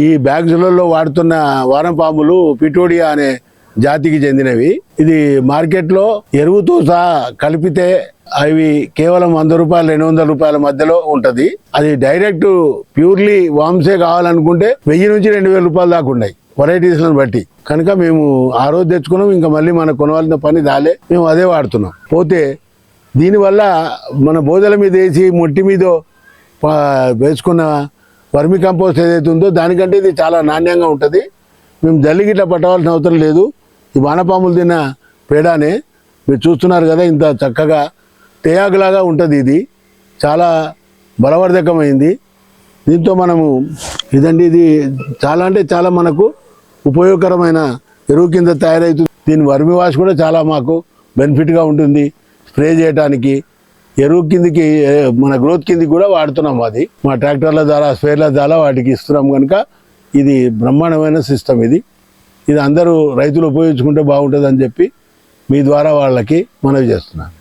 ఈ బ్యాగ్స్లలో వాడుతున్న వానపాములు పిటోడియా అనే జాతికి చెందినవి. ఇది మార్కెట్లో ఎరువుతో సహా కలిపితే అవి కేవలం వంద రూపాయలు రెండు వందల రూపాయల మధ్యలో ఉంటది. అది డైరెక్ట్ ప్యూర్లీ వామ్సే కావాలనుకుంటే వెయ్యి నుంచి రెండు వేల రూపాయలు దాకా ఉన్నాయి వెరైటీస్లను బట్టి. కనుక మేము ఆ రోజు తెచ్చుకున్నాం ఇంకా మళ్ళీ మనకు కొనవలసిన పని దాలే మేము అదే వాడుతున్నాం. పోతే దీనివల్ల మన బోధల మీద వేసి మొట్టి మీద వేసుకున్న వర్మి కంపోస్ట్ ఏదైతే ఉందో దానికంటే ఇది చాలా నాణ్యంగా ఉంటుంది. మేము జల్లిగిట్ల పట్టవలసిన అవసరం లేదు. ఈ వానపాములు తిన్న పేడానే మీరు చూస్తున్నారు కదా ఇంత చక్కగా తేయాకులాగా ఉంటుంది ఇది. చాలా బలవర్ధకమైంది. దీంతో మనము ఇదండి ఇది చాలా అంటే చాలా మనకు ఉపయోగకరమైన ఎరువు కింద తయారవుతుంది దీని వర్మి వాష్ కూడా చాలా మాకు బెనిఫిట్గా ఉంటుంది. స్ప్రే చేయడానికి ఎరువు కిందికి మన గ్రోత్ కిందికి కూడా వాడుతున్నాం అది. మా ట్రాక్టర్ల ద్వారా స్పేర్ల ద్వారా వాటికి ఇస్తున్నాం కనుక ఇది బ్రహ్మాండమైన సిస్టమ్ ఇది. ఇది అందరూ రైతులు ఉపయోగించుకుంటే బాగుంటుంది అని చెప్పి మీ ద్వారా వాళ్ళకి మనవి చేస్తున్నాను.